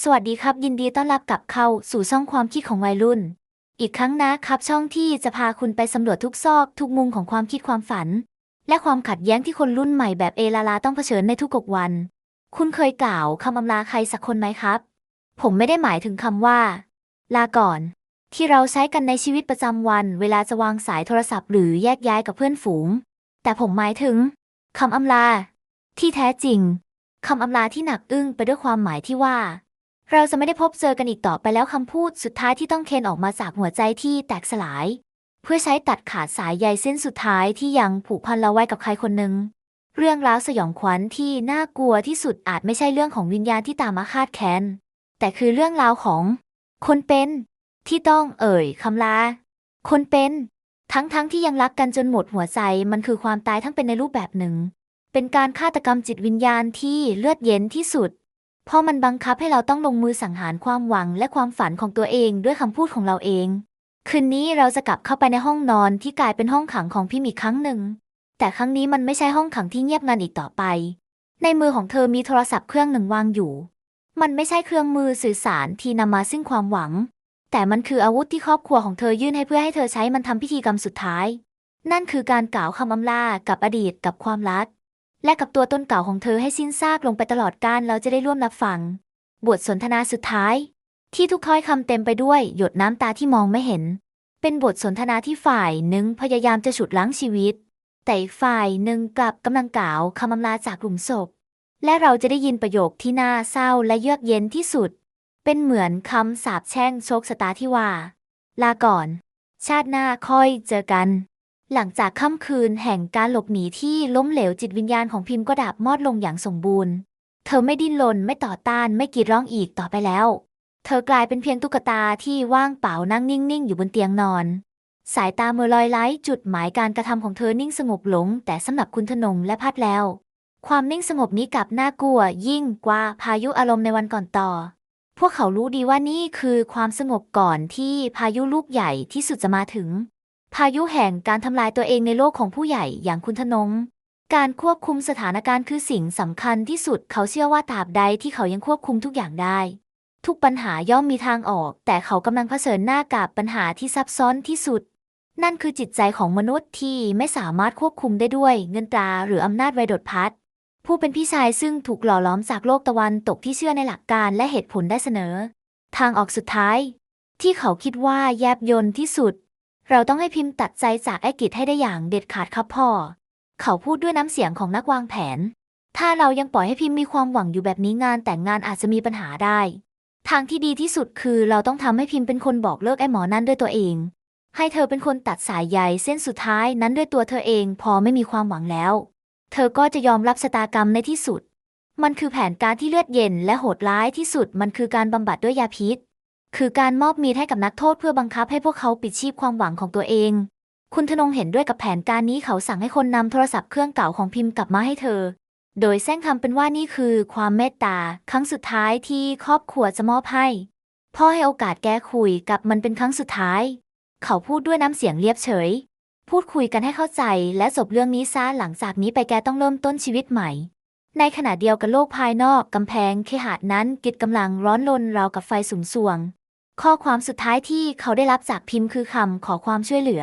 สวัสดีครับยินดีต้อนรับกลับเข้าสู่ช่องความคิดของวัยรุ่น อีกครั้งนะครับช่องที่จะพาคุณไปสำรวจทุกซอกทุกมุมของความคิดความฝัน และความขัดแย้งที่คนรุ่นใหม่แบบเอลาลาต้องเผชิญในทุกๆวัน คุณเคยกล่าวคำอำลาใครสักคนไหมครับ ผมไม่ได้หมายถึงคำว่า ลาก่อน ที่เราใช้กันในชีวิตประจำวัน เวลาจะวางสายโทรศัพท์หรือแยกย้ายกับเพื่อนฝูง แต่ผมหมายถึงคำอำลา ที่แท้จริงคำอำลาที่หนักอึ้งไปด้วยความหมายที่ว่า เราจะไม่ได้พบเจอกันอีกต่อไปแล้วคำพูดสุดท้ายที่ต้องเค้นออกมาจากหัวใจที่แตกสลาย เพื่อใช้ตัดขาดสายใยเส้นสุดท้ายที่ยังผูกพันเราไว้กับใครคนหนึ่งเรื่องราวสยองขวัญที่น่ากลัวที่สุดอาจไม่ใช่เรื่องของวิญญาณที่ตามมาคาดแค้นแต่คือเรื่องราวของ คนเป็น ที่ต้องเอ่ยคำลา คนเป็น ทั้งๆทที่ยังรักกันจนหมดหัวใจมันคือความตายทั้งเป็นในรูปแบบหนึ่ง เป็นการฆาตกรรมจิตวิญญาณที่เลือดเย็นที่สุด เพราะมันบังคับให้เราต้องลงมือสังหารความหวังและความฝันของตัวเองด้วยคำพูดของเราเอง คืนนี้เราจะกลับเข้าไปในห้องนอนที่กลายเป็นห้องขังของพิมอีกครั้งหนึ่ง แต่ครั้งนี้มันไม่ใช่ห้องขังที่เงียบงันอีกต่อไป ในมือของเธอมีโทรศัพท์เครื่องหนึ่งวางอยู่ มันไม่ใช่เครื่องมือสื่อสารที่นำมาซึ่งความหวัง แต่มันคืออาวุธที่ครอบครัวของเธอยื่นให้เพื่อให้เธอใช้มันทำพิธีกรรมสุดท้าย นั่นคือการกล่าวคำอำลากับอดีตกับความรัก และกับตัวตนเก่าของเธอให้สิ้นซากลงไปตลอดกาลเราจะได้ร่วมรับฟัง บทสนทนาสุดท้าย ที่ทุกถ้อยคำเต็มไปด้วยหยดน้ำตาที่มองไม่เห็น เป็นบทสนทนาที่ฝ่ายหนึ่งพยายามจะฉุดล้างชีวิต แต่อีกฝ่ายหนึ่งกลับกำลังกล่าวคำอำลาจากหลุมศพ และเราจะได้ยินประโยคที่น่าเศร้าและเยือกเย็นที่สุด เป็นเหมือนคำสาปแช่งโชคชะตาที่ว่า ลาก่อน ชาติหน้าค่อยเจอกัน หลังจากค่ำคืนแห่งการหลบหนีที่ล้มเหลวจิตวิญญาณของพิมพ์ก็ดาบมอดลงอย่างสมบูรณ์ เธอไม่ดิ้นรนไม่ต่อต้านไม่กรีดร้องอีกต่อไปแล้ว เธอกลายเป็นเพียงตุ๊กตาที่ว่างเปล่านั่งนิ่งๆ อยู่บนเตียงนอน สายตาเมื่อลอยไล้จุดหมายการกระทำของเธอนิ่งสงบลง แต่สำหรับคุณธนงและพัดแล้ว ความนิ่งสงบนี้กลับน่ากลัว ยิ่งกว่าพายุอารมณ์ในวันก่อนต่อ พวกเขารู้ดีว่านี่คือความสงบก่อนที่พายุลูกใหญ่ที่สุดจะมาถึง พายุแห่งการทำลายตัวเองในโลกของผู้ใหญ่อย่างคุณธนง การควบคุมสถานการณ์คือสิ่งสำคัญที่สุดเขาเชื่อว่าตราบใดที่เขายังควบคุมทุกอย่างได้ ทุกปัญหาย่อมมีทางออก แต่เขากำลังเผชิญหน้ากับปัญหาที่ซับซ้อนที่สุด นั่นคือจิตใจของมนุษย์ที่ไม่สามารถควบคุมได้ด้วยเงินตราหรืออำนาจไวโดดพัดผู้เป็นพี่ชายซึ่งถูกหล่อล้อมจากโลกตะวันตกที่เชื่อในหลักการและเหตุผลได้เสนอ ทางออกสุดท้าย ที่เขาคิดว่าแยบยนต์ที่สุด เราต้องให้พิมพ์ตัดใจจากไอ้กิจให้ได้อย่างเด็ดขาดครับพ่อ เขาพูดด้วยน้ำเสียงของนักวางแผน ถ้าเรายังปล่อยให้พิมพ์มีความหวังอยู่แบบนี้งานแต่งงานอาจจะมีปัญหาได้ ทางที่ดีที่สุดคือเราต้องทำให้พิมพ์เป็นคนบอกเลิกไอ้หมอนั่นด้วยตัวเอง ให้เธอเป็นคนตัดสายใยเส้นสุดท้ายนั้นด้วยตัวเธอเอง พอไม่มีความหวังแล้ว เธอก็จะยอมรับชะตากรรมในที่สุด มันคือแผนการที่เลือดเย็นและโหดร้ายที่สุด มันคือการบำบัดด้วยยาพิษ คือการมอบมีดให้กับนักโทษเพื่อบังคับให้พวกเขาปิดชีพความหวังของตัวเอง คุณธนงเห็นด้วยกับแผนการนี้เขาสั่งให้คนนำโทรศัพท์เครื่องเก่าของพิมพ์กลับมาให้เธอ โดยแซงคำเป็นว่านี่คือความเมตตา ครั้งสุดท้ายที่ครอบครัวจะมอบให้ พ่อให้โอกาสแกคุยกับมันเป็นครั้งสุดท้าย เขาพูดด้วยน้ำเสียงเรียบเฉย พูดคุยกันให้เข้าใจและจบเรื่องนี้ซะหลังจากนี้ไปแกต้องเริ่มต้นชีวิตใหม่ในขณะเดียวกันโลกภายนอกกำแพงเคหะนั้นกิดกำลังร้อนรนราวกับไฟสุมสวง ข้อความสุดท้ายที่เขาได้รับจากพิมพ์คือคำขอความช่วยเหลือ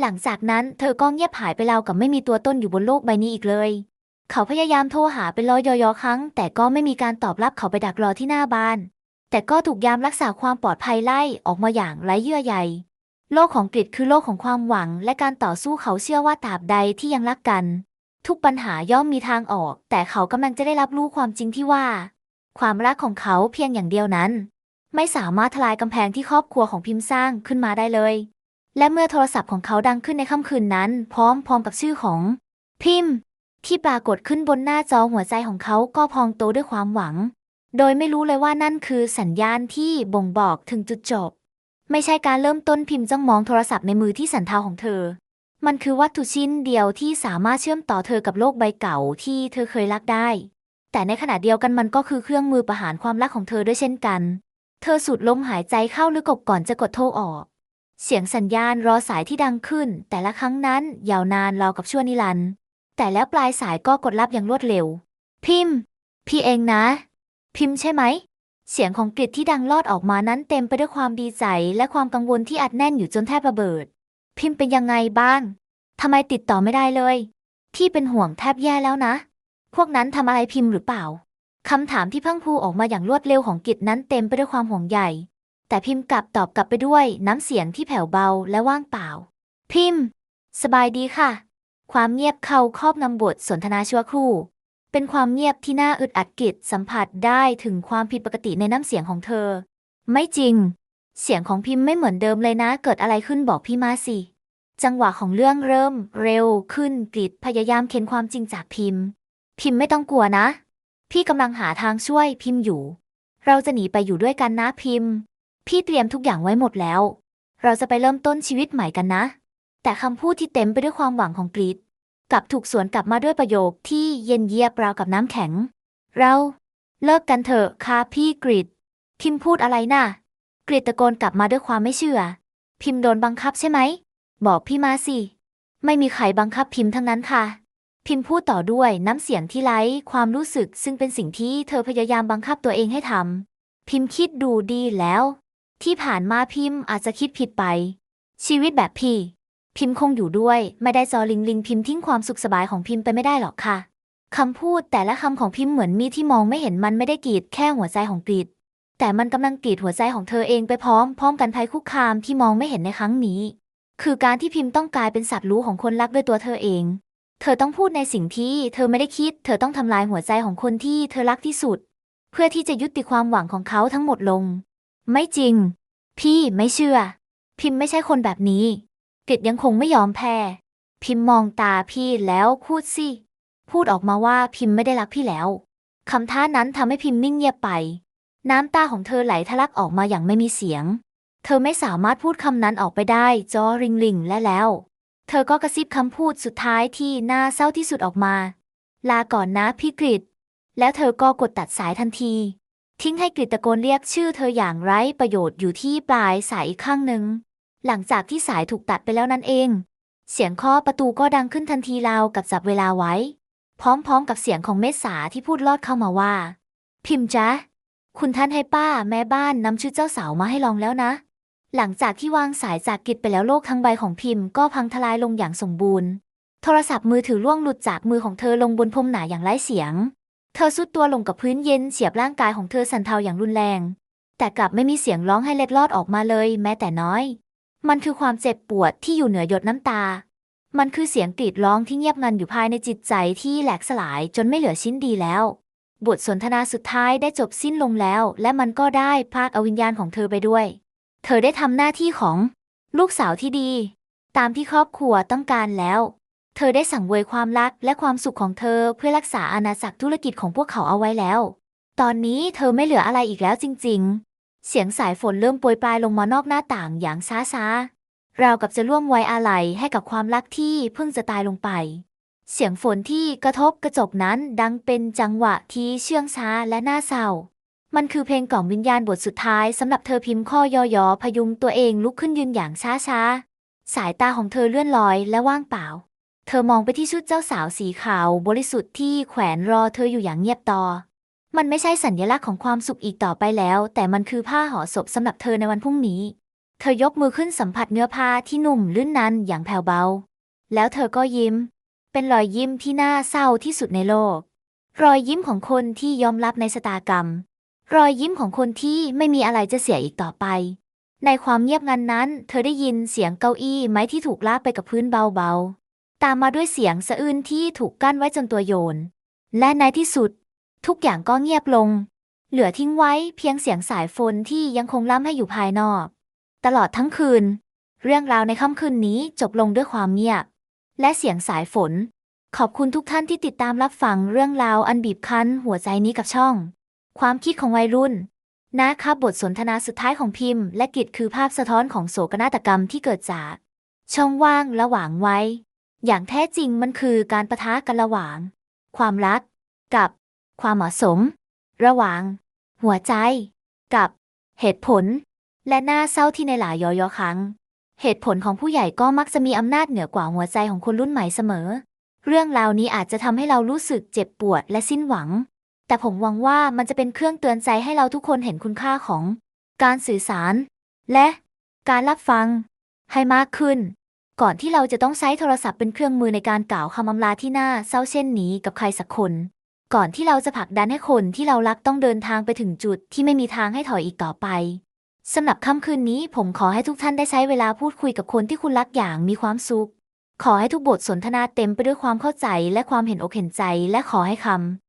หลังจากนั้นเธอก็เงียบหายไปราวกับไม่มีตัวต้นอยู่บนโลกใบนี้อีกเลย เขาพยายามโทรหาเป็นร้อยยอๆครั้ง แต่ก็ไม่มีการตอบรับเขาไปดักรอที่หน้าบ้าน แต่ก็ถูกยามรักษาความปลอดภัยไล่ออกมาอย่างไร้เยื่อใยโลกของกริดคือโลกของความหวัง และการต่อสู้เขาเชื่อว่าตราบใดที่ยังรักกัน ทุกปัญหาย่อมมีทางออก แต่เขากำลังจะได้รับรู้ความจริงที่ว่า ความรักของเขาเพียงอย่างเดียวนั้น ไม่สามารถทลายกำแพงที่ครอบครัวของพิมพ์สร้างขึ้นมาได้เลย และเมื่อโทรศัพท์ของเขาดังขึ้นในค่ำคืนนั้น พร้อมพร้อมกับชื่อของ พิมพ์ที่ปรากฏขึ้นบนหน้าจอหัวใจของเขาก็พองโตด้วยความหวัง โดยไม่รู้เลยว่านั่นคือสัญญาณที่บ่งบอกถึงจุดจบ ไม่ใช่การเริ่มต้นพิมพ์จ้องมองโทรศัพท์ในมือที่สันเทาของเธอ มันคือวัตถุชิ้นเดียวที่สามารถเชื่อมต่อเธอกับโลกใบเก่าที่เธอเคยรักได้ แต่ในขณะเดียวกันมันก็คือเครื่องมือประหารความรักของเธอด้วยเช่นกัน เธอสูดลมหายใจเข้าลึกกบก่อนจะกดโทรออก เสียงสัญญาณรอสายที่ดังขึ้น แต่ละครั้งนั้นยาวนานราวกับชั่วนิรันดร์แต่แล้วปลายสายก็กดรับอย่างรวดเร็ว พิมพ์ พี่เองนะ พิมพ์ใช่ไหม เสียงของกริดที่ดังลอดออกมานั้นเต็มไปด้วยความดีใจและความกังวลที่อัดแน่นอยู่จนแทบระเบิด พิมพ์เป็นยังไงบ้างทำไมติดต่อไม่ได้เลยพี่เป็นห่วงแทบแย่แล้วนะ พวกนั้นทำอะไรพิมพ์หรือเปล่า คำถามที่พังพูออกมาอย่างรวดเร็วของกิจนั้นเต็มไปด้วยความห่วงใยแต่พิมพ์กลับตอบกลับไปด้วยน้ำเสียงที่แผ่วเบาและว่างเปล่า พิมพ์ สบายดีค่ะ ความเงียบเขาครอบงำบทสนทนาชั่วครู่ เป็นความเงียบที่น่าอึดอัดกิจสัมผัสได้ถึงความผิดปกติในน้ำเสียงของเธอ ไม่จริง เสียงของพิมพ์ไม่เหมือนเดิมเลยนะ เกิดอะไรขึ้นบอกพี่มาสิ จังหวะของเรื่องเริ่ม เร็วขึ้นกริดพยายามเค้นความจริงจากพิมพ์ พิมพ์ไม่ต้องกลัวนะ พี่กำลังหาทางช่วยพิมพ์อยู่ เราจะหนีไปอยู่ด้วยกันนะพิมพ์ พี่เตรียมทุกอย่างไว้หมดแล้ว เราจะไปเริ่มต้นชีวิตใหม่กันนะ แต่คำพูดที่เต็มไปด้วยความหวังของกรีดกลับถูกสวนกลับมาด้วยประโยคที่เย็นเยียบราวกับน้ำแข็ง เราเลิกกันเถอะค่ะพี่กรีดพิมพ์พูดอะไรน่ะกรีดตะโกนกลับมาด้วยความไม่เชื่อ พิมพ์โดนบังคับใช่ไหม บอกพี่มาสิ ไม่มีใครบังคับพิมพ์ทั้งนั้นค่ะ พิมพ์พูดต่อด้วยน้ำเสียงที่ไร้ความรู้สึกซึ่งเป็นสิ่งที่เธอพยายามบังคับตัวเองให้ทำพิมพ์คิดดูดีแล้ว ที่ผ่านมาพิมพ์อาจจะคิดผิดไป ชีวิตแบบพี่ พิมพ์คงอยู่ด้วย ไม่ได้จอลิงลิงพิมพ์ทิ้งความสุขสบายของพิมพ์ไปไม่ได้หรอกค่ะคำพูดแต่ละคำของพิมพ์เหมือนมีที่มองไม่เห็นมันไม่ได้กรีดแค่หัวใจของกรีดแต่มันกำลังกรีดหัวใจของเธอเองไปพร้อมพร้อมกันภัยคุกคามที่มองไม่เห็นในครั้งนี้ คือการที่พิมพ์ต้องกลายเป็นสัตว์รู้ของคนรักด้วยตัวเธอเอง เธอต้องพูดในสิ่งที่เธอไม่ได้คิด เธอต้องทำลายหัวใจของคนที่เธอรักที่สุด เพื่อที่จะยุติความหวังของเขาทั้งหมดลง ไม่จริง พี่ไม่เชื่อ พิมพ์ไม่ใช่คนแบบนี้กฤดยังคงไม่ยอมแพ้ พิมพ์มองตาพี่แล้วพูดสิ พูดออกมาว่าพิมพ์ไม่ได้รักพี่แล้วคำท้านั้นทำให้พิมพ์นิ่งเงียบไป น้ำตาของเธอไหลทะลักออกมาอย่างไม่มีเสียง เธอไม่สามารถพูดคำนั้นออกไปได้จอริงริงและแล้ว เธอก็กระซิบคำพูดสุดท้ายที่น่าเศร้าที่สุดออกมา ลาก่อนนะพี่กฤดแล้วเธอก็กดตัดสายทันที ทิ้งให้กฤตตะโกนเรียกชื่อเธออย่างไร้ประโยชน์อยู่ที่ปลายสายอีกข้างหนึ่ง หลังจากที่สายถูกตัดไปแล้วนั่นเอง เสียงเคาะประตูก็ดังขึ้นทันทีราวกับจับเวลาไว้ พร้อมๆกับเสียงของเมษาที่พูดลอดเข้ามาว่า พิมพ์จ๊ะคุณท่านให้ป้าแม่บ้านนำชุดเจ้าสาวมาให้ลองแล้วนะ หลังจากที่วางสายจากกิจไปแล้วโลกทั้งใบของพิมพ์ก็พังทลายลงอย่างสมบูรณ์ โทรศัพท์มือถือล่วงหลุดจากมือของเธอลงบนพรมหนาอย่างไร้เสียง เธอสุดตัวลงกับพื้นเย็นเสียบร่างกายของเธอสั่นเทาอย่างรุนแรง แต่กลับไม่มีเสียงร้องให้เล็ดลอดออกมาเลยแม้แต่น้อย มันคือความเจ็บปวดที่อยู่เหนือหยดน้ำตา มันคือเสียงกรีดร้องที่เงียบงันอยู่ภายในจิตใจที่แหลกสลายจนไม่เหลือชิ้นดีแล้ว บทสนทนาสุดท้ายได้จบสิ้นลงแล้ว และมันก็ได้พากเอาวิญญาณของเธอไปด้วย เธอได้ทำหน้าที่ของลูกสาวที่ดี ตามที่ครอบครัวต้องการแล้ว เธอได้สั่งเวยความรักและความสุขของเธอเพื่อรักษาอาณาจักรธุรกิจของพวกเขาเอาไว้แล้ว ตอนนี้เธอไม่เหลืออะไรอีกแล้วจริง ๆ เสียงสายฝนเริ่มโปรยปลายลงมานอกหน้าต่างอย่างช้าๆราวกับจะร่วมไว้อาลัยให้กับความรักที่เพิ่งจะตายลงไป เสียงฝนที่กระทบกระจกนั้นดังเป็นจังหวะที่เชื่องช้าและน่าเศร้า มันคือเพลงกล่อมวิญญาณบทสุดท้ายสำหรับเธอพิมพ์ข้อยอๆพยุงตัวเองลุกขึ้นยืนอย่างช้าๆ สายตาของเธอเลื่อนลอยและว่างเปล่า เธอมองไปที่ชุดเจ้าสาวสีขาวบริสุทธิ์ที่แขวนรอเธออยู่อย่างเงียบตอมันไม่ใช่สัญลักษณ์ของความสุขอีกต่อไปแล้ว แต่มันคือผ้าห่อศพสำหรับเธอในวันพรุ่งนี้ เธอยกมือขึ้นสัมผัสเนื้อผ้าที่นุ่มลื่นนั้นอย่างแผ่วเบา แล้วเธอก็ยิ้ม เป็นรอยยิ้มที่น่าเศร้าที่สุดในโลก รอยยิ้มของคนที่ยอมรับในชะตากรรม รอยยิ้มของคนที่ไม่มีอะไรจะเสียอีกต่อไป ในความเงียบงันนั้น เธอได้ยินเสียงเก้าอี้ไม้ที่ถูกลากไปกับพื้นเบาๆ ตามมาด้วยเสียงสะอื้นที่ถูกกั้นไว้จนตัวโยน และในที่สุด ทุกอย่างก็เงียบลง เหลือทิ้งไว้เพียงเสียงสายฝนที่ยังคงล้ำให้อยู่ภายนอก ตลอดทั้งคืน เรื่องราวในค่ำคืนนี้จบลงด้วยความเงียบ และเสียงสายฝน ขอบคุณทุกท่านที่ติดตามรับฟังเรื่องราวอันบีบคั้นหัวใจนี้กับช่อง ความคิดของวัยรุ่น นะครับบทสนทนาสุดท้ายของพิมพ์ และกิจคือภาพสะท้อนของโศกนาฏกรรมที่เกิดจาก ช่องว่างระหว่างไว้ อย่างแท้จริงมันคือการประทะกันระหว่าง ความรัก กับ ความเหมาะสม ระหว่าง หัวใจ กับ เหตุผล และหน่าเศร้าที่ในหลายยอยอครั้ง เหตุผลของผู้ใหญ่ก็มักจะมีอำนาจเหนือกว่าหัวใจของคนรุ่นใหม่เสมอ เรื่องราวนี้อาจจะทำให้เรารู้สึกเจ็บปวดและสิ้นหวัง แต่ผมหวังว่ามันจะเป็นเครื่องเตือนใจให้เราทุกคนเห็นคุณค่าของ การสื่อสาร และการรับฟัง ให้มากขึ้น ก่อนที่เราจะต้องใช้โทรศัพท์เป็นเครื่องมือในการกล่าวคำอำลาที่น่าเศร้าเช่นนี้กับใครสักคน ก่อนที่เราจะผลักดันให้คนที่เรารักต้องเดินทางไปถึงจุดที่ไม่มีทางให้ถอยอีกต่อไปสำหรับค่ำคืนนี้ผมขอให้ทุกท่านได้ใช้เวลาพูดคุยกับคนที่คุณรักอย่างมีความสุข ขอให้ทุกบทสนทนาเต็มไปด้วยความเข้าใจและความเห็นอกเห็นใจ และขอให้คำ